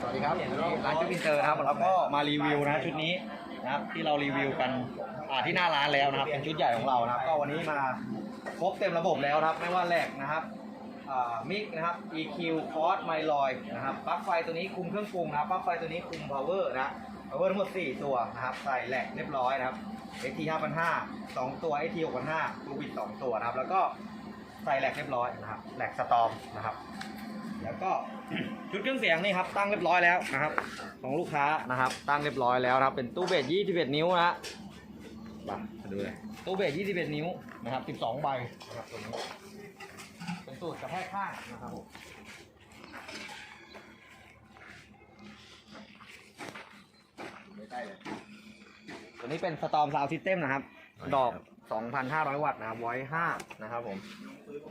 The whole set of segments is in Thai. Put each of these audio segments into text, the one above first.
สวัสดีครับวันนี้ร้านชุดอินเตอร์นะครับแล้วก็มารีวิวนะชุดนี้นะครับที่เรารีวิวกันอ่าที่หน้าร้านแล้วนะครับ เป็นชุดใหญ่ของเรานะครับ ก็วันนี้มาครบเต็มระบบแล้วนะครับ ไม่ว่าแหลกนะครับมิกนะครับ EQ c o s m y l o y นะครับปลั๊กไฟตัวนี้คุมเครื่องปรุงนะครับปลั๊กไฟตัวนี้คุม power นะ power ทั้งหมด 4 ตัวนะครับ ใส่แหลกเรียบร้อยนะครับ AT 5,500 2 ตัว AT 6,500รูบิด2ตัวนะครับ แล้วก็ใส่แหลกเรียบร้อยนะครับ แหลกสตอมนะครับ แล้วก็ชุดเครื่องเสียงนี่ครับตั้งเรียบร้อยแล้วนะครับ ของลูกค้านะครับ ตั้งเรียบร้อยแล้วครับเป็นตู้เบส21 นิ้วนะมามาดูเลยตู้เบส21 นิ้วนะครับ 12 ใบนะครับตัวนี้เป็นสูตรกระแทกข้างนะครับผมใกล้เลยตัวนี้เป็นสตอมซาวซิสเต็มนะครับ ดอก 2,500 วัตต์นะครับไว้5นะครับผม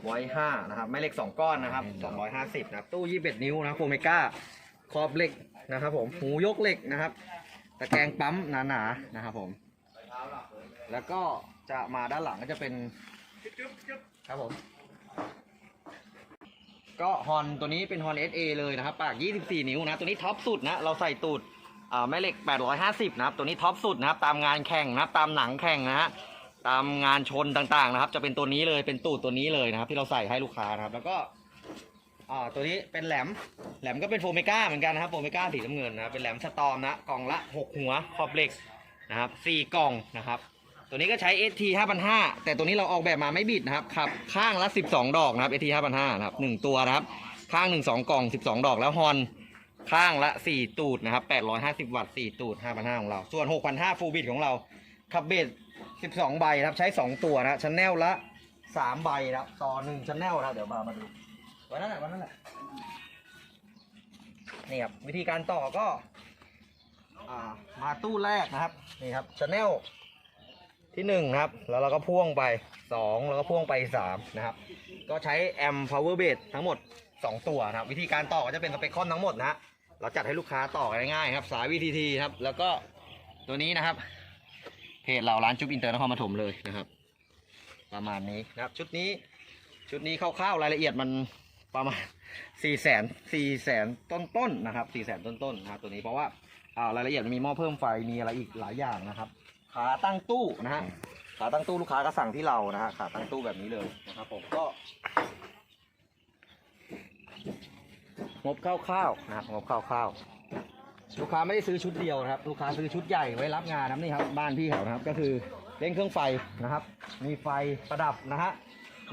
ไว้ห้านะครับแม่เหล็กสองก้อนนะครับสองร้อยห้าสิบนะตู้ยี่สิบเอ็ดนิ้วนะโฟเมก้าขอบเหล็กนะครับผมหูยกเหล็กนะครับตะแกรงปั๊มหนาๆนะครับผม แล้วก็จะมาด้านหลังก็จะเป็นครับผม ก็ฮอนตัวนี้เป็นฮอน SA เลยนะครับ ปาก 24 นิ้วนะ ตัวนี้ท็อปสุดนะ เราใส่ตูดแม่เหล็ก 850 นะครับ ตัวนี้ท็อปสุดนะครับ ตามงานแข่งนะตามหนังแข่งนะฮะ ตามงานชนต่างๆนะครับ จะเป็นตัวนี้เลยเป็นตูดตัวนี้เลยนะครับ ที่เราใส่ให้ลูกค้านะครับ แล้วก็อ่าตัวนี้เป็นแหลมแหลมก็เป็นโฟเมก้าเหมือนกันนะครับโฟเมก้าสีน้ำเงินนะครับเป็นแหลมสตอมนะกล่องละ6หัวขอบเหล็กนะครับ4กล่องนะครับ ตัวนี้ก็ใช้ ST 5,500แต่ตัวนี้เราออกแบบมาไม่บิดนะครับขับข้างละ 12 ดอกนะครับ ST 5,500นะครับ1ตัวนะครับ ข้าง1 2กล่อง 12 ดอกแล้วฮอนข้างละ 4 ตูดนะครับ850 วัตต์4ตูด5,500ของเรา ส่วน 6,500ฟูลบิดของเราขับเบส 12 ใบนะครับ ใช้ 2 ตัวนะชันแนลละ3ใบนะครับต่อ1ชันแนลนะครับเดี๋ยวมามาดูวันนั้นแหละวันนั้นแหละนี่ครับวิธีการต่อก็อ่ามาตู้แรกนะครับนี่ครับชันแนลที่หนึ่งครับแล้วเราก็พ่วงไปสองแล้วก็พ่วงไปสามนะครับ ก็ใช้แอม power base ทั้งหมด 2 ตัวนะครับ วิธีการต่อก็จะเป็นสเปคคอนทั้งหมดนะเราจัดให้ลูกค้าต่อง่ายๆครับ สาย VTT ครับ แล้วก็ตัวนี้นะครับ เพจเราร้านจุ๊บอินเตอร์นครปฐมเลยนะครับ ประมาณนี้นะครับ ชุดนี้ชุดนี้คร่าวๆรายละเอียดมันประมาณ4ี่แสนสี่แสนต้นๆนะครับสี่แสนต้นๆนะครับตัวนี้เพราะว่าอ่ารายละเอียดมันมีหม้อเพิ่มไฟมีอะไรอีกหลายอย่างนะครับ ขาตั้งตู้นะฮะขาตั้งตู้ลูกค้าก็สั่งที่เรานะฮะขาตั้งตู้แบบนี้เลยนะครับผมก็งบคร่าวๆนะครับงบคร่าวๆ ลูกค้าไม่ได้ซื้อชุดเดียวนะครับ ลูกค้าซื้อชุดใหญ่ไว้รับงานนะนี่ครับ บ้านพี่เขานะครับ ก็คือเล่นเครื่องไฟนะครับ มีไฟประดับนะฮะ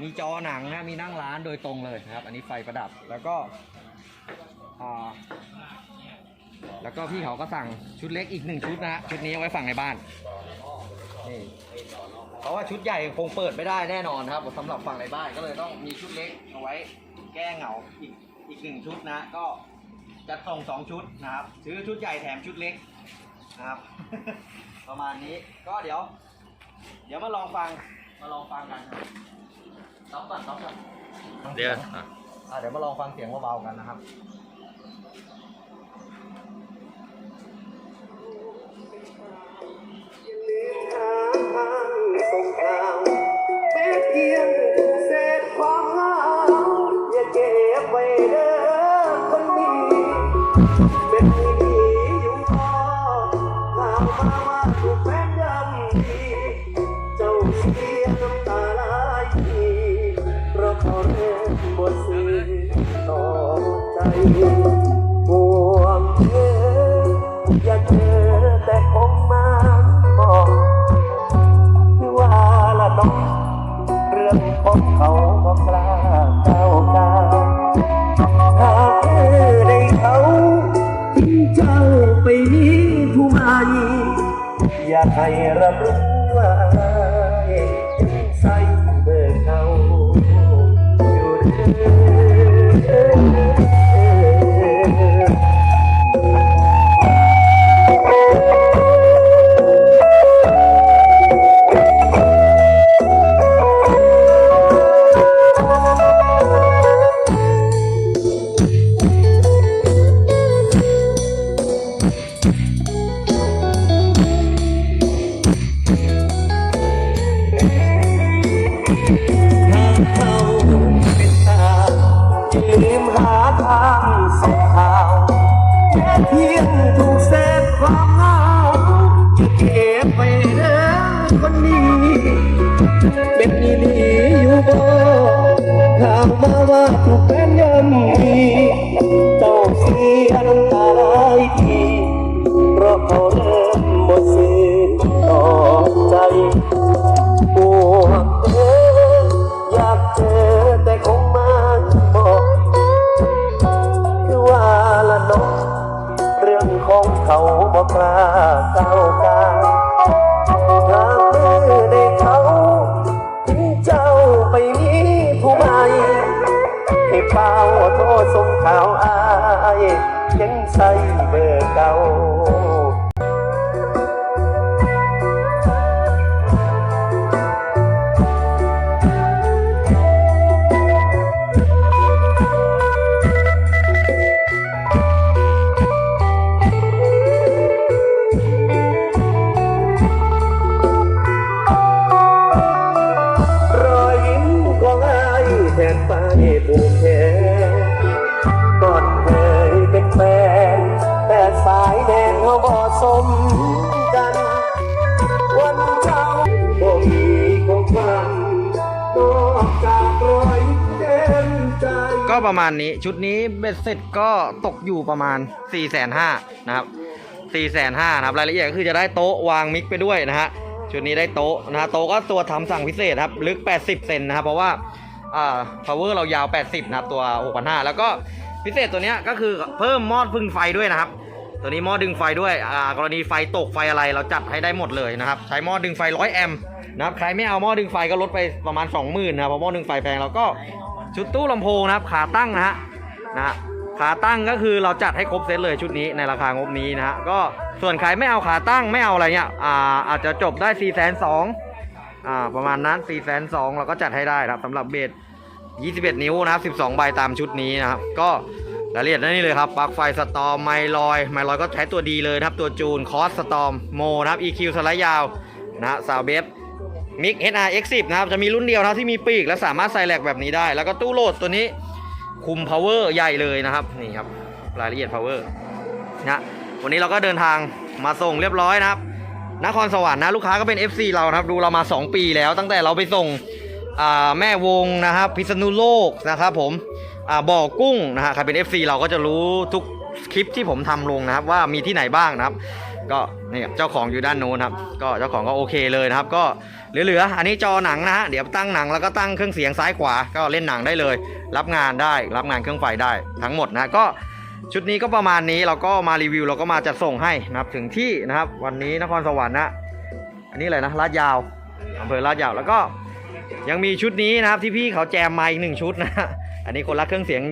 มีจอหนังนะมีนั่งร้านโดยตรงเลยนะครับ อันนี้ไฟประดับ แล้วก็แล้วก็พี่เขาก็สั่งชุดเล็กอีกหนึ่งชุดนะฮะ ชุดนี้เอาไว้ฝั่งในบ้าน นี่เพราะว่าชุดใหญ่คงเปิดไม่ได้แน่นอนครับสำหรับฝั่งในบ้านก็เลยต้องมีชุดเล็กเอาไว้แก้เหงาอีกอีกหนึ่งชุดนะ ก็ จะส่งสองชุดนะครับ ซื้อชุดใหญ่แถมชุดเล็กนะครับ ประมาณนี้ก็เดี๋ยว เดี๋ยวมาลองฟังมาลองฟังกันครับต้องก่อนต้องก่อนเดี๋ยวอะเดี๋ยวมาลองฟังเสียงเบาๆกันนะครับ เป็นที่ดีอยู่พอถามมาว่าถูกแฟนยำดีเจ้าเสียน้ำตาไหลเพราะเขาเล่นบทสื่อต่อใจห่วงเธออย่าเจอแต่คงมาบอกว่าละน้องเรื่องของเขาบอกกล้าก้าวกาว ไปมีผู้ใหม่อยากให้รับรู้ว่าใส่เบอร์เขาอยู่เด้อ ไปเด้อคนนี้เป็นอีหลีอยู่บ่ถามมาว่าถูกแฟนยำดีเจ้าเสียน้ำตาไหลทีเพราะเขาเริ่มหมดสิ้นต่อใจปวดเอ้ยอยากเจอแต่คงมาบอกคือว่าละเนกเรื่องของเขาบอกกล้า มกัน วันเจ้าบ่มีของฝันนอกจากรอยเต็มใจ ก็ประมาณนี้ชุดนี้เบ็ดเสร็จก็ตกอยู่ประมาณ4ี่แสนห้านะครับ4ี่แสนห้านะครับรายละเอียดก็คือจะได้โต๊ะวางมิกไปด้วยนะฮะชุดนี้ได้โต๊ะนะฮะโต๊ะก็ตัวทำสั่งพิเศษครับลึก 80 เซนนะครับเพราะว่าอ่า power เรายาว 80 นะครับตัว 6,500 แล้วก็พิเศษตัวเนี้ยก็คือเพิ่มมอดพึ่งไฟด้วยนะครับ ตัวนี้หม้อดึงไฟด้วยอ่ากรณีไฟตกไฟอะไรเราจัดให้ได้หมดเลยนะครับ ใช้หม้อดึงไฟ100แอมป์นะครับ ใครไม่เอาหม้อดึงไฟก็ลดไปประมาณ 20,000นะครับเพราะหม้อดึงไฟแพงแล้วก็ชุดตู้ลำโพงนะครับ ขาตั้งนะฮะนะฮะขาตั้งก็คือเราจัดให้ครบเซตเลยชุดนี้ในราคางบนี้นะฮะก็ส่วนใครไม่เอาขาตั้งไม่เอาอะไรเนี่ยอ่าอาจจะจบได้4 2 0 0 0อ่าประมาณนั้น4 2 0 0 0เราก็จัดให้ได้นะครับสำหรับเบส21 นิ้วนะครับ 12 ใบตามชุดนี้นะครับ ก็ รายละเอียดนี่เลยครับปลั๊กไฟสตอมไมลอย ไมลอยก็ใช้ตัวดีเลยนะครับ ตัวจูนคอสสตอมโมนะครับ EQ สไลด์ยาวนะฮะซาวเบฟมิก HR X10 นะครับ จะมีรุ่นเดียวนะครับที่มีปีก และสามารถใส่แหลกแบบนี้ได้ แล้วก็ตู้โหลดตัวนี้คุม power ใหญ่เลยนะครับ นี่ครับ รายละเอียด power นะวันนี้เราก็เดินทางมาส่งเรียบร้อยนะครับนครสวรรค์นะลูกค้าก็เป็น FC เรานะครับ ดูเรามา 2 ปีแล้ว ตั้งแต่เราไปส่งแม่วงนะครับ พิษณุโลกนะครับผม อ่าบ่อกุ้งนะฮะใครเป็น FC เราก็จะรู้ทุกคลิปที่ผมทำลงนะครับ ว่ามีที่ไหนบ้างนะครับ ก็นี่ครับเจ้าของอยู่ด้านโน้นครับ ก็เจ้าของก็โอเคเลยนะครับ ก็เหลือๆอันนี้จอหนังนะฮะเดี๋ยวตั้งหนังแล้วก็ตั้งเครื่องเสียงซ้ายขวาก็เล่นหนังได้เลย รับงานได้รับงานเครื่องไฟได้ทั้งหมดนะก็ชุดนี้ก็ประมาณนี้เราก็มารีวิวเราก็มาจัดส่งให้นะครับถึงที่นะครับ วันนี้นครสวรรค์นะอันนี้อะไรนะลาดยาวอำเภอลาดยาวแล้วก็ยังมีชุดนี้นะครับที่พี่เขาแจมมาอีกหนึ่งชุดนะ อันนี้คนรักเครื่องเสียง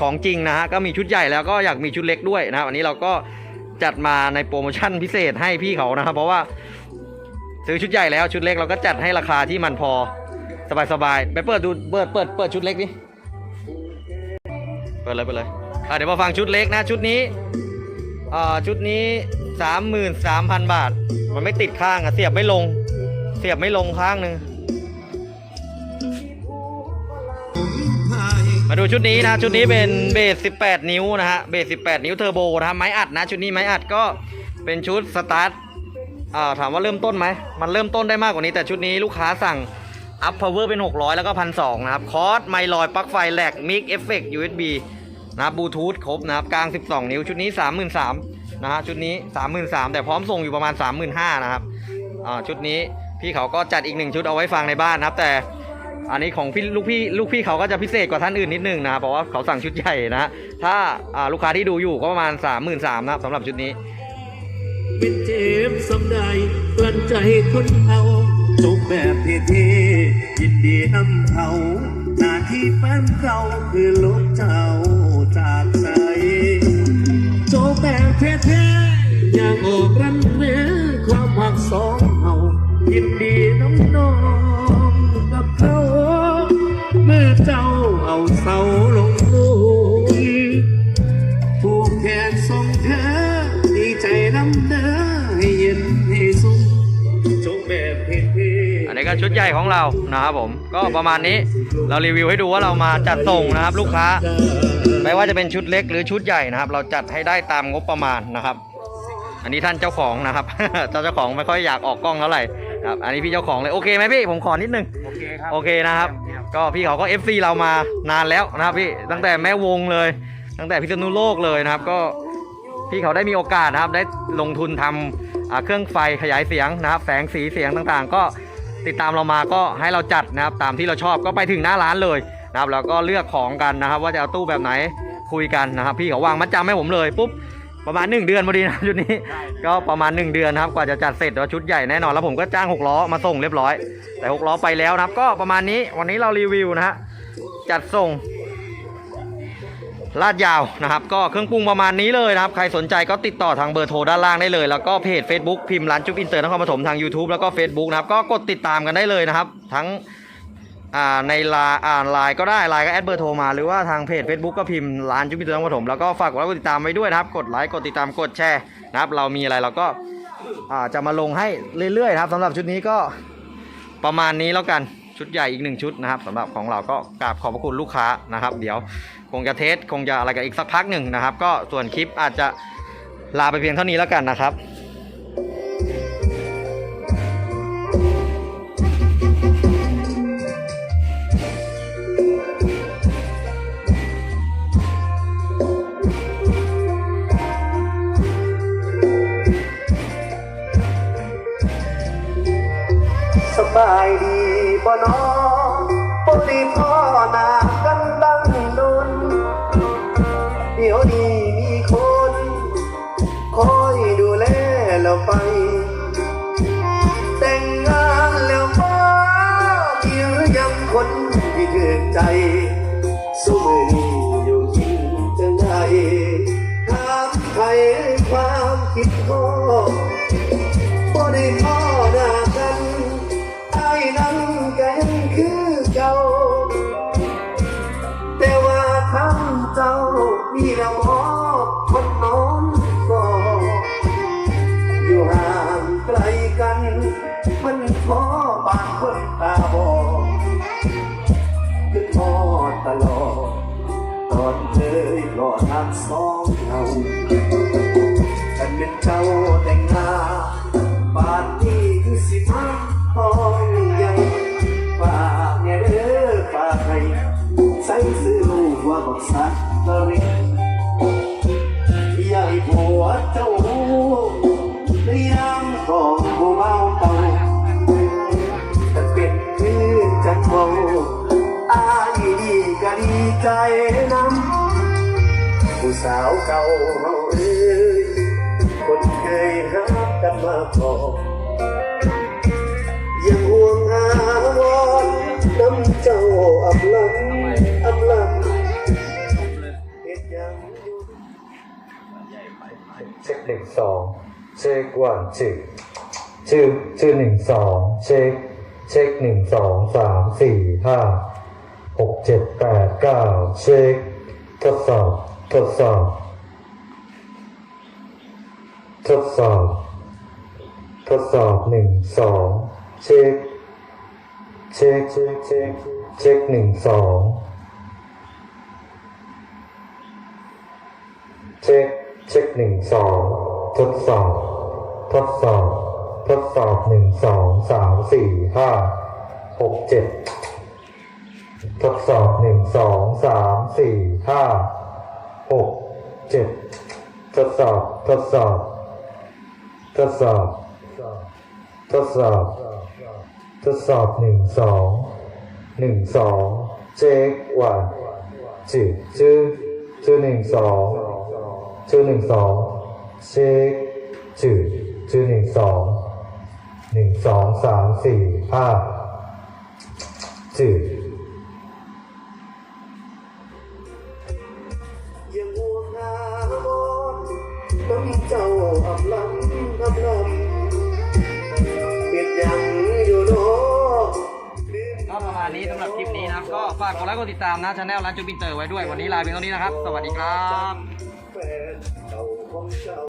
ของจริงนะฮะก็มีชุดใหญ่แล้วก็อยากมีชุดเล็กด้วยนะครับอันนี้เราก็จัดมาในโปรโมชั่นพิเศษให้พี่เขานะครับเพราะว่าซื้อชุดใหญ่แล้วชุดเล็กเราก็จัดให้ราคาที่มันพอสบายๆไปเปิดดูเปิดเปิดเปิดชุดเล็กดิเปิดเลยเปิดเลยเดี๋ยวมาฟังชุดเล็กนะชุดนี้ชุดนี้สามหมื่นสามพันบาท มันไม่ติดข้างอะเสียบไม่ลง เสียบไม่ลงข้างหนึ่ง มาดูชุดนี้นะ ชุดนี้เป็นเบส 18 นิ้วนะฮะ เบส 18 นิ้วเทอร์โบนะฮะไม้อัดนะ ชุดนี้ไม้อัดก็เป็นชุดสตาร์ทอ่าถามว่าเริ่มต้นไหม มันเริ่มต้นได้มากกว่านี้ แต่ชุดนี้ลูกค้าสั่งอัพพาวเวอร์เป็น 600 แล้วก็พันสนะครับ คอร์สไมลอยปลั๊กไฟแหลกมิกเอฟเฟกต์ USB นะบบลูทูธครบนะครับ กลาง 12 นิ้ว ชุดนี้ 33,000นะฮะ ชุดนี้ 33,000แต่พร้อมส่งอยู่ประมาณ 35,000นะครับ อ่า ชุดนี้พี่เขาก็จัดอีกหนึ่งชุดเอาไว้ฟังในบ้านนะครับแต่ อันนี้ของพี่ลูกพี่ลูกพี่เขาก็จะพิเศษกว่าท่านอื่นนิดนึงนะครับเพราะว่าเขาสั่งชุดใหญ่นะถ้าลูกค้าที่ดูอยู่ก็ประมาณ 3 3 0 0 0นะครับสำหรับชุดนี้เป็นเจ็บสำใดกลั้นใจคนเอาจบแบบเท่ๆยินดีนำเขาหน้าที่แฟนเก่าคือลบเจ้าจากใจจบแบบเท่ๆอย่างออกรันเนื้อความหักสองเฮายินดีน้องน้อง เมื่อเจ้าเอาเสาลงลุยผูกแขนส่งเธอดีใจน้ำเด้อให้เย็นให้สุขจงแบบเท่ๆอันนี้ก็ก็ชุดใหญ่ของเรานะครับผมก็ประมาณนี้เรารีวิวให้ดูว่าเรามาจัดส่งนะครับ ลูกค้าไม่ว่าจะเป็นชุดเล็กหรือชุดใหญ่นะครับ เราจัดให้ได้ตามงบประมาณนะครับ อันนี้ท่านเจ้าของนะครับเจ้าของไม่ค่อยอยากออกกล้องเท่าไหร่ครับอันนี้พี่เจ้าของเลยโอเคไหมพี่ผมขอนิดนึงโอเคครับโอเคนะครับ ก็พี่เขาก็ FC เรามานานแล้วนะครับพี่ตั้งแต่แม่วงเลย ตั้งแต่พิษณุโลกเลยนะครับ ก็พี่เขาได้มีโอกาสนะครับได้ลงทุนทำอ่าเครื่องไฟขยายเสียงนะครับ แสงสีเสียงต่างๆ ก็ติดตามเรามาก็ให้เราจัดนะครับ ตามที่เราชอบก็ไปถึงหน้าร้านเลยนะครับแล้วก็เลือกของกันนะครับ ว่าจะเอาตู้แบบไหนคุยกันนะครับ พี่เขาวางมัดจำให้ผมเลยปุ๊บ ประมาณ 1 เดือนพอดีนะชุดนี้ ก็ประมาณ 1 เดือนนะครับกว่าจะจัดเสร็จแล้วชุดใหญ่แน่นอนแล้วผมก็จ้าง6ล้อมาส่งเรียบร้อย แต่6ล้อไปแล้วนะครับ ก็ประมาณนี้วันนี้เรารีวิวนะฮะจัดส่งลาดยาวนะครับ ก็เครื่องปรุงประมาณนี้เลยนะครับ ใครสนใจก็ติดต่อทางเบอร์โทรด้านล่างได้เลย แล้วก็เพจ Facebook พิมพ์ร้านจุ๊บอินเตอร์นครปฐมทาง YouTube แล้วก็ Facebook นะครับก็กดติดตามกันได้เลยนะครับ ทั้ง อ่าในไลน์อ่านไลน์ก็ได้ไลน์ก็แอดเบอร์โทรมาหรือว่าทางเพจ Facebook ก็พิมพ์ร้านจุ๊บอินเตร์นครปฐมแล้วก็ฝากกดไลค์กดติดตามไว้ด้วยนะครับ กดไลค์กดติดตามกดแชร์นะครับเรามีอะไรเราก็อ่าจะมาลงให้เรื่อยๆนะครับสำหรับชุดนี้ก็ประมาณนี้แล้วกันชุดใหญ่อีกหนึ่งชุดนะครับสำหรับของเราก็กราบขอบพระคุณลูกค้านะครับ เดี๋ยวคงจะเทสคงจะอะไรกันอีกสักพักหนึ่งนะครับ ก็ส่วนคลิปอาจจะลาไปเพียงเท่านี้แล้วกันนะครับายดีบ่น้องบ่ได้พ่อหน้ากันดังโดนเดี๋ยวนี้มีคนคอยดูแลเราไป แต่งงานแล้วมาเดียวยังคนที่เกิดใจสู้มือนี้อยู่กินจังไงถามใครความคิดพ่อบ่ได้พ่อ ยรอทางสองเรากันเป็นเจ้าแต่งงานบาดนี้คือสิมาห้องใหญ่ฝากเนี่ยเด้อฝากให้ใส่ซื้อลูกว่าบักสักกะริใหญ่ผัวเจ้าในยามของผู้เมาเก่าแต่เป็นคือจังเมาอายดีก็ดีใจนำ ผู้สาวเก่าเฮาเอ้ยคนเคยหักกันมาก่อนยังห่วงหาวอนน้ำเจ้าอับลังอับลังเฮ็ดหยังอยู่เช็คหนึ่งสองเช็ควันชื่อชื่อชื่อหนึ่งสองเช็คเช็คหนึ่งสองสามสี่ห้าหกเจ็ดแปดเก้าเช็คทดสอบ ทดสอบ ทดสอบ ทดสอบหนึ่งสองเช็ค เช็ค เช็ค เช็ค เช็คหนึ่งสองเช็ค เช็คหนึ่งสองทดสอบ ทดสอบ ทดสอบหนึ่งสองสามสี่ห้าหกเจ็ดทดสอบหนึ่งสองสามสี่ห้า หกเจ็ดทดสอบ ทดสอบ ทดสอบ ทดสอบ ทดสอบหนึ่งสองหนึ่งสองเช็ควันจืดชื่อชื่อหนึ่งสองชื่อหนึ่งสองเช็คจืดชื่อหนึ่งสองหนึ่งสองสามสี่ห้าจืด ดไลค์กดติดตามนะช anel ร้านจูบินเตอร์ไว้ด้วยวันนี้ลาเพียงเท่านี้นะครับ สวัสดีครับ